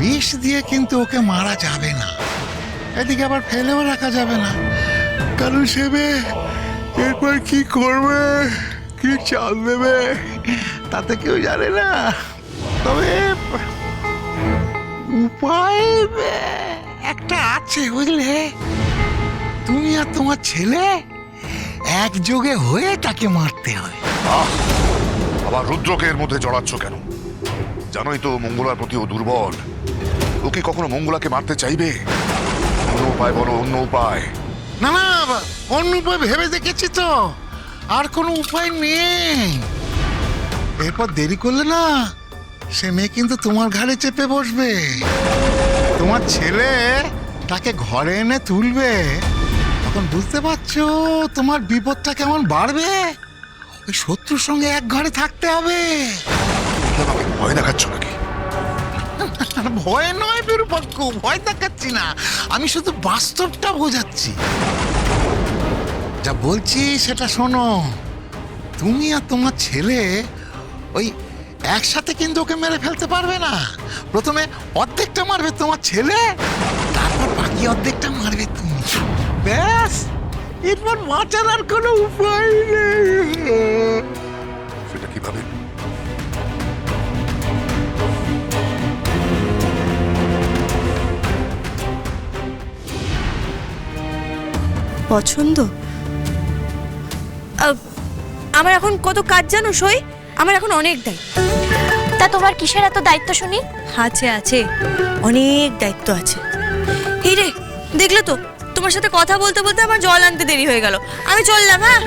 বিষ দিয়ে কিন্তু ওকে মারা যাবে না। এদিকে আবার ফেলেও রাখা যাবে না। কারণ সে মেয়ে এরপর কি করবে? কি চাল দেবে? তাতে কেউ জানে না। তবে উপায় একটা আছে বুঝলে? তুমি আর তোমার ছেলে একযোগে হয়ে তাকে মারতে আহ! আবার রুদ্রকে এর মধ্যে জড়াচ্ছ কেন? জানোই তো মঙ্গলার প্রতি ও দুর্বল। ও কি কখনো মঙ্গলাকে মারতে চাইবে? অন্য উপায় বলো অন্য উপায়। না না অন্য উপায় ভেবে দেখেছি তো। আর কোনো উপায় নেই। এরপর দেরি করলে না সে মেয়ে কিন্তু তোমার ঘাড়ে চেপে বসবে। তোমার ছেলে তাকে ঘরে এনে তুলবে। তখন বুঝতে পারছ তোমার বিপদটা কেমন বাড়বে? ওই শত্রুর সঙ্গে এক ঘরে থাকতে হবে। ভয় দেখাচ্ছ নাকি? ভয় নয় বিরূপাক্ষ ভয় দেখাচ্ছি না। আমি শুধু বাস্তবটা বোঝাচ্ছি। যা বলছি সেটা শোনো। তুমি আর তোমার ছেলে ওই একসাথে কিন্তু ওকে মেরে ফেলতে পারবে না। প্রথমে অর্ধেকটা মারবে তোমার ছেলে, তারপর বাকি অর্ধেকটা মারবে তুমি। ব্যাস, এরপর বাঁচার আর কোনো উপায় নেই। পছন্দ? আমার এখন কত কাজ জানো সই? আমার এখন অনেক দায়িত্ব। তা তোমার কিসের এত দায়িত্ব শুনি? আছে আছে। অনেক দায়িত্ব আছে। হিরে রে দেখলে তো তোমার সাথে কথা বলতে বলতে আমার জল আনতে দেরি হয়ে গেল। আমি চললাম হ্যাঁ?